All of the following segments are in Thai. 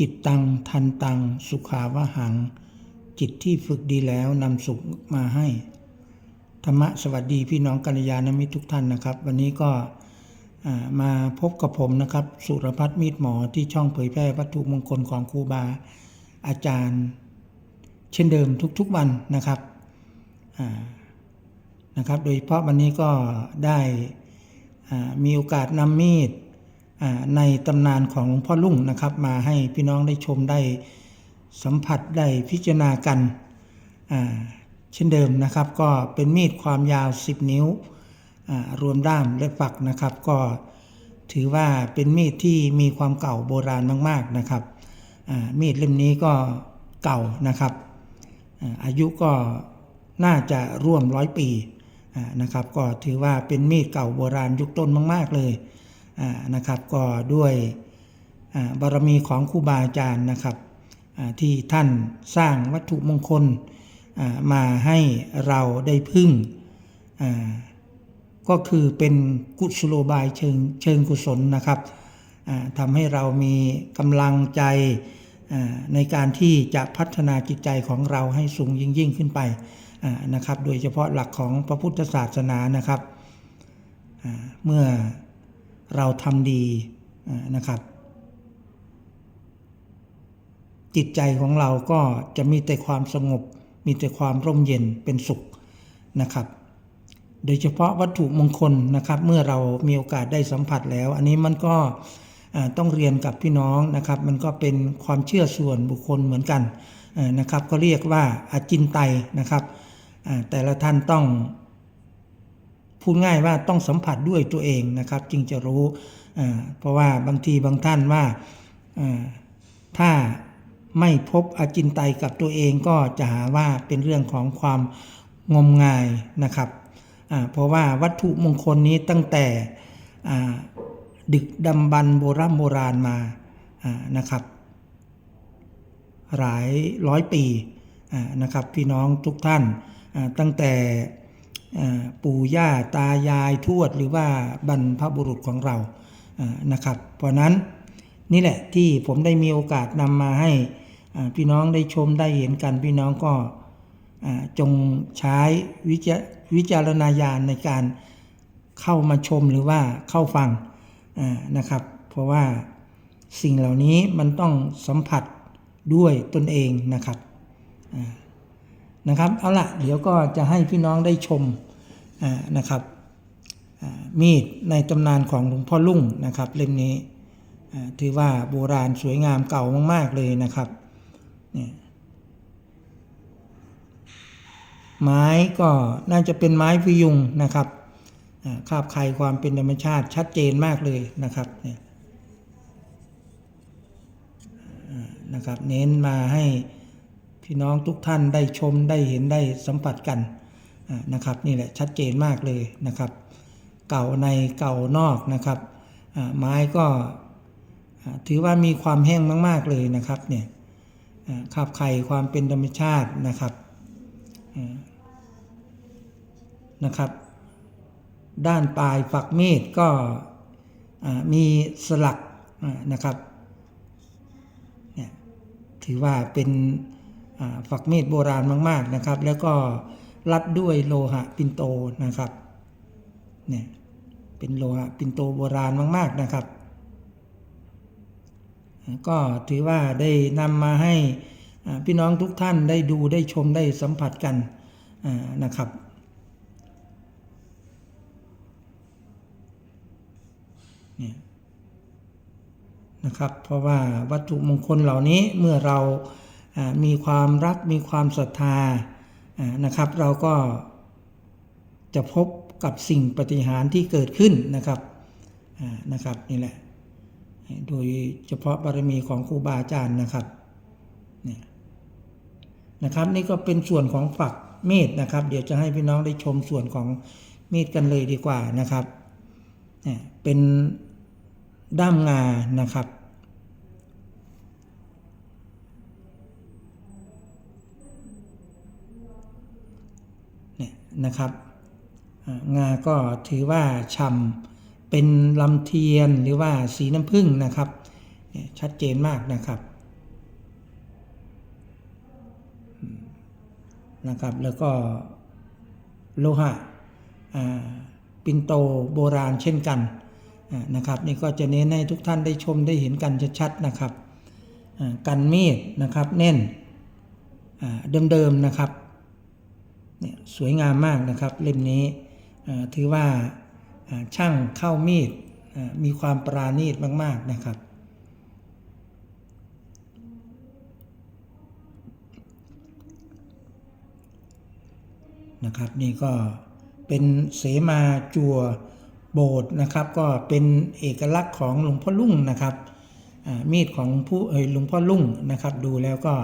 จิตตังทันตัง สุขาวหัง จิตที่ฝึกดีแล้วนำสุขมาให้ ธรรมะสวัสดีพี่น้องกัลยาณมิตรทุกท่านนะครับ วันนี้ก็มาพบกับผมนะครับ สุรพัฒน์มีดหมอที่ช่องเผยแพร่วัตถุมงคลของครูบา อาจารย์ เช่นเดิมทุกๆวันนะครับนะครับ โดยเฉพาะวันนี้ก็ได้มีโอกาสนำมีด ในตำนานของหลวงพ่อลุ่งนะครับ มาให้พี่น้องได้ชมได้สัมผัสได้พิจารณากันเช่นเดิมนะครับ ก็เป็นมีดความยาว 10 นิ้วรวมด้ามและฝักนะครับ ก็ถือว่าเป็นมีดที่มีความเก่าโบราณมากๆนะครับมีดเล่มนี้ก็เก่านะครับอายุก็น่าจะร่วมร้อยปีนะครับ ก็ถือว่าเป็นมีดเก่าโบราณยุคต้นมาก ๆ เลย นะครับก็ด้วยบารมีของครูบาอาจารย์นะครับที่ท่านสร้างวัตถุมงคลมาให้เราได้พึ่ง ก็คือเป็นกุศโลบายเชิงเชิงกุศลนะครับทำให้เรามีกำลังใจในการที่จะพัฒนาจิตใจของเราให้สูงยิ่งยิ่งขึ้นไปนะครับ โดยเฉพาะหลักของพระพุทธศาสนานะครับเมื่อ เราทำดีนะครับ จิตใจของเราก็จะมีแต่ความสงบ มีแต่ความร่มเย็นเป็นสุขนะครับ โดยเฉพาะวัตถุมงคลนะครับ เมื่อเรามีโอกาสได้สัมผัสแล้ว อันนี้มันก็ต้องเรียนกับพี่น้องนะครับ มันก็เป็นความเชื่อส่วนบุคคลเหมือนกันนะครับ ก็เรียกว่าอาจินไตนะครับแต่ละท่านต้อง พูดง่ายว่าต้องสัมผัสด้วยตัวเองนะครับ จึงจะรู้เพราะว่าบางทีบางท่านว่าถ้าไม่พบอจินไตยกับตัวเองก็จะหาว่าเป็นเรื่องของความงมงายนะครับเพราะว่าวัตถุมงคลนี้ตั้งแต่ดึกดำบรรพ์โบราณโบราณมานะครับ หลายร้อยปีนะครับพี่น้องทุกท่านตั้งแต่ ปู่ย่าตายายทวดหรือว่าบรรพบุรุษของเรานะครับ เพราะนั้นนี่แหละที่ผมได้มีโอกาสนำมาให้พี่น้องได้ชมได้เห็นกันพี่น้องก็จงใช้วิจวจารณญาณในการเข้ามาชมหรือว่าเข้าฟังนะครับ เพราะว่าสิ่งเหล่านี้มันต้องสัมผัสด้วยตนเองนะครับ นะครับเอาละเดี๋ยวก็จะให้พี่น้องได้ชมนะครับมีดในตำนานของหลวงพ่อลุ่งนะครับเล่มนี้ถือว่าโบราณสวยงามเก่ามาก ๆ เลยนะครับเนี่ยไม้ก็น่าจะเป็นไม้พยุงนะครับคาบใครความเป็นธรรมชาติชัดเจนมากเลยนะครับเนี่ยนะครับ เน้นมาให้ พี่น้องทุกท่านได้ชมได้เห็นได้สัมผัสกันนะครับนี่แหละชัดเจนมากเลยนะครับ เก่าในเก่านอกนะครับไม้ก็ถือว่ามีความแห้งมาก ๆเลยนะครับเนี่ยอ่าบไข่ความเป็นธรรมชาตินะครับนะครับ ด้านปลายฝักมีดก็มีสลักนะครับเนี่ยถือว่าเป็น ฝักมีดโบราณมากๆนะครับ แล้วก็รัดด้วยโลหะปินโตนะครับเนี่ยเป็นโลหะปินโตโบราณมาก ๆนะครับ ก็ถือว่าได้นำมาให้พี่น้องทุกท่านได้ดูได้ชมได้สัมผัสกันนะครับเนี่ยนะครับ เพราะว่าวัตถุมงคลเหล่านี้เมื่อเรา มีความรักมีความศรัทธานะครับ เราก็จะพบกับสิ่งปฏิหารที่เกิดขึ้นนะครับนะครับนี่แหละ โดยเฉพาะบารมีของครูบาอาจารย์นะครับเนี่ยนะครับ นี่ก็เป็นส่วนของฝักเมตนะครับ เดี๋ยวจะให้พี่น้องได้ชมส่วนของเมตกันเลยดีกว่านะครับนี่เป็นด้ามงานะครับ นะครับงาก็ถือว่าชำเป็นลำเทียนหรือว่าสีน้ำผึ้งนะครับ ชัดเจนมากนะครับนะครับ แล้วก็โลหะปินโตโบราณเช่นกันนะครับ นี่ก็จะเน้นให้ทุกท่านได้ชมได้เห็นกันชัดๆนะครับกันมีดนะครับเน้นเดิมๆนะครับ เนี่ยสวยงามมากนะครับเล่มนี้ถือว่าช่างเข้ามีดมีความปราณีตมาก ๆนะครับ นะครับนี่ก็เป็นเสมาจัวโบสนะครับ ก็เป็นเอกลักษณ์ของหลวงพ่อลุ่งนะครับมีดของผู้เอยหลวงพ่อลุ่งนะครับ ดูแล้วก็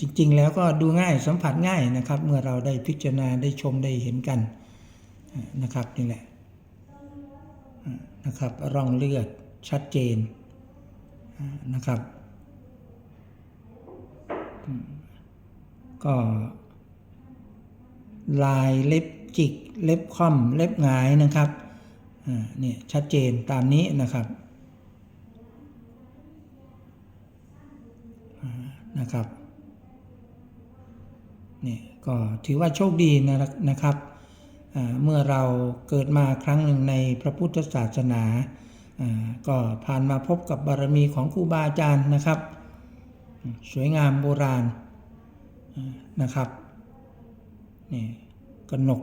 จริง ๆ แล้วก็ดูง่ายสัมผัสง่ายนะครับ เมื่อเราได้พิจารณาได้ชมได้เห็นกันนะครับนี่แหละนะครับร่องเลือดชัดเจนนะครับ ก็ลายเล็บจิกเล็บค่อมเล็บหงายนะครับอ่าเนี่ยชัดเจนตามนี้นะครับนะครับ นี่ยก็ถือว่าโชคดีนะนะครับเมื่อเราเกิดมาครั้งหนึ่งในพระพุทธศาสนา ก็ผ่านมาพบกับบารมีของครูบาอาจารย์นะครับ สวยงามโบราณนะครับนี่กนก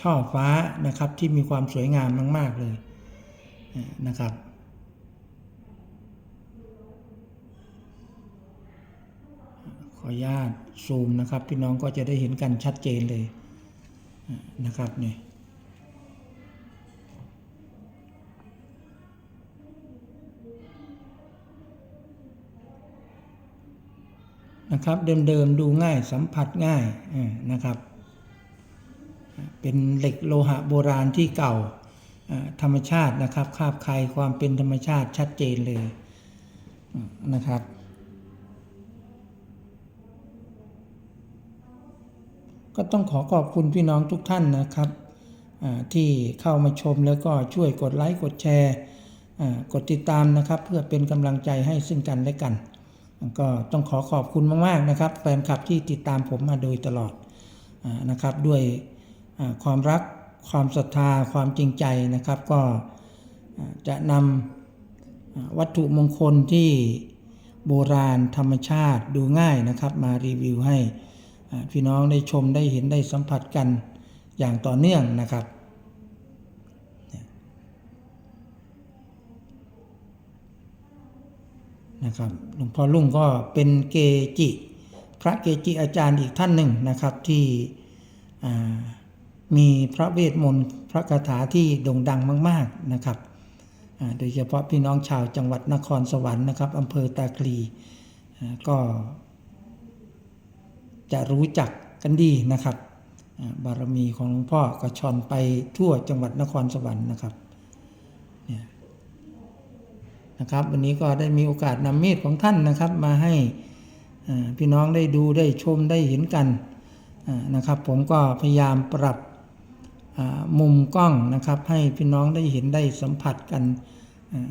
ช่อฟ้านะครับที่มีความสวยงามมาก ๆ เลยนะครับ ข ออนุญาตซูมนะครับพี่น้องก็จะได้เห็นกันชัดเจนเลยนะครับนี่นะครับเดิมๆดูง่ายสัมผัสง่ายนะครับ เป็นเหล็กโลหะโบราณที่เก่าธรรมชาตินะครับคาบใครความเป็นธรรมชาติชัดเจนเลยนะครับ ก็ต้องขอขอบคุณพี่น้องทุกท่านนะครับ ที่เข้ามาชมแล้วก็ช่วยกดไลค์กดแชร์กดติดตามนะครับ เพื่อเป็นกำลังใจให้ซึ่งกันและกัน ก็ต้องขอขอบคุณมาก ๆ นะครับ แฟนคลับที่ติดตามผมมาโดยตลอดอนะครับด้วยความรักความศรัทธาความจริงใจนะครับ ก็จะนำวัตถุมงคลที่โบราณธรรมชาติดูง่ายนะครับ มารีวิวให้ พี่น้องได้ชมได้เห็นได้สัมผัสกันอย่างต่อเนื่องนะครับ นะครับหลวงพ่อลุงก็เป็นเกจิ พระเกจิอาจารย์อีกท่านหนึ่งนะครับที่มีพระเวทมนต์พระคาถาที่โด่งดังมาก ๆนะครับโดยเฉพาะพี่น้องชาวจังหวัดนครสวรรค์นะครับอำเภอตาคลีก็ จะรู้จักกันดีนะครับ บารมีของหลวงพ่อกระชอนไปทั่วจังหวัดนครสวรรค์นะครับเนี่ยนะครับ วันนี้ก็ได้มีโอกาสนำมีดของท่านนะครับ มาให้พี่น้องได้ดูได้ชมได้เห็นกันนะครับ ผมก็พยายามปรับมุมกล้องนะครับ ให้พี่น้องได้เห็นได้สัมผัสกัน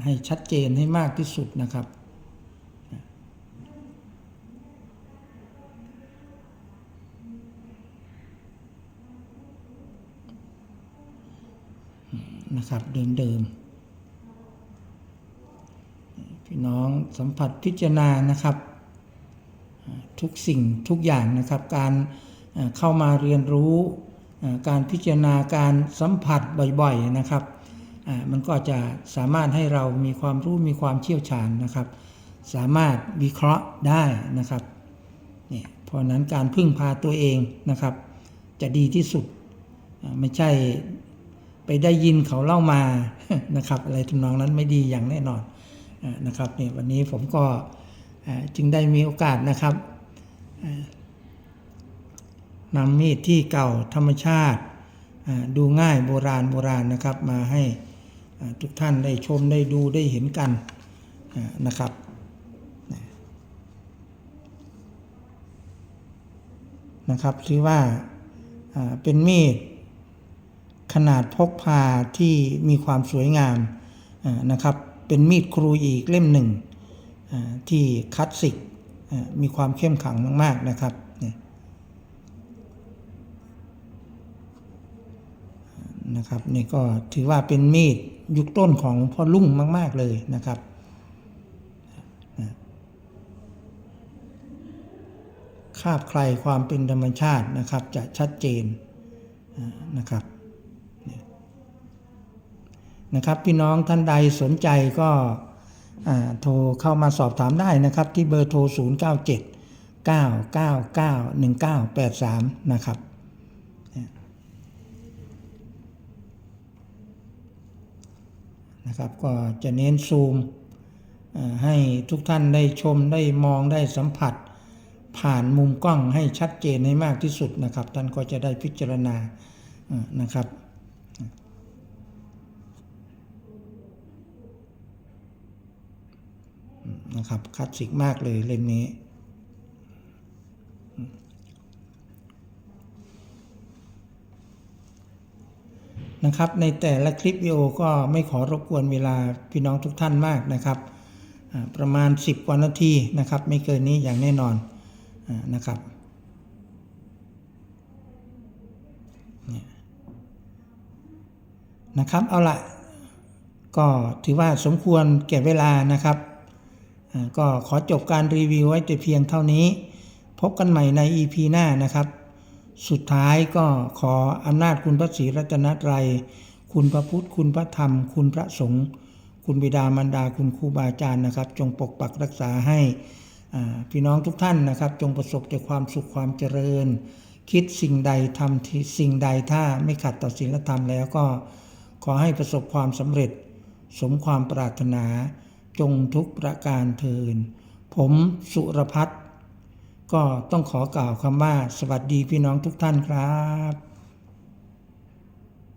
ให้ชัดเจนให้มากที่สุดนะครับ นะครับเดิมๆพี่น้องสัมผัสพิจารณานะครับ ทุกสิ่งทุกอย่างนะครับ การเข้ามาเรียนรู้การพิจารณาการสัมผัสบ่อยๆนะครับ มันก็จะสามารถให้เรามีความรู้มีความเชี่ยวชาญนะครับ สามารถวิเคราะห์ได้นะครับเนี่ยเพราะนั้นการพึ่งพาตัวเองนะครับ จะดีที่สุดไม่ใช่ ไปได้ยินเขาเล่ามานะครับ อะไรทำนองนั้นไม่ดีอย่างแน่นอนนะครับเนี่ยวันนี้ผมก็จึงได้มีโอกาสนะครับนำมีดที่เก่าธรรมชาติดูง่ายโบราณโบราณนะครับ มาให้ทุกท่านได้ชมได้ดูได้เห็นกันนะครับนะครับถือว่าเป็นมีด ขนาดพกพาที่มีความสวยงามนะครับ เป็นมีดครูอีกเล่มหนึ่งที่คลาสสิกมีความเข้มขังมากๆนะครับนะครับนี่ก็ถือว่าเป็นมีดยุคต้นของพ่อลุ่งมาก ๆเลยนะครับคาบใครความเป็นธรรมชาตินะครับจะชัดเจนนะครับ นะครับ พี่น้องท่านใดสนใจก็โทรเข้ามาสอบถามได้นะครับ ที่เบอร์โทร 097 999 1983 นะครับนะครับก็จะเน้นซูมให้ทุกท่านได้ชมได้มองได้สัมผัส ผ่านมุมกล้องให้ชัดเจนให้มากที่สุดนะครับ ท่านก็จะได้พิจารณานะครับ นะครับคลาสสิกมากเลยเล่มนี้นะครับในแต่ละคลิปวิดีโอก็ไม่ขอรบกวนเวลาพี่น้องทุกท่านมากนะครับ ประมาณ 10 กว่านาทีนะครับ ไม่เกินนี้อย่างแน่นอนนะครับนะครับเอาละก็ถือว่าสมควรแก่เวลานะครับ ก็ขอจบการรีวิวไว้แต่เพียงเท่านี้ พบกันใหม่ใน EP หน้านะครับ สุดท้ายก็ขออำนาจคุณพระศรีรัตนตรัย คุณพระพุทธ คุณพระธรรม คุณพระสงฆ์ คุณบิดามารดา คุณครูบาอาจารย์นะครับ จงปกปักรักษาให้พี่น้องทุกท่านนะครับ จงประสบแต่ความสุขความเจริญ คิดสิ่งใดทำสิ่งใดถ้าไม่ขัดต่อศีลธรรมแล้วก็ ขอให้ประสบความสำเร็จ สมความปรารถนา จงทุกประการเทิน ผมสุรพัฒน์ก็ต้องขอกล่าวคำว่า สวัสดีพี่น้องทุกท่านครับ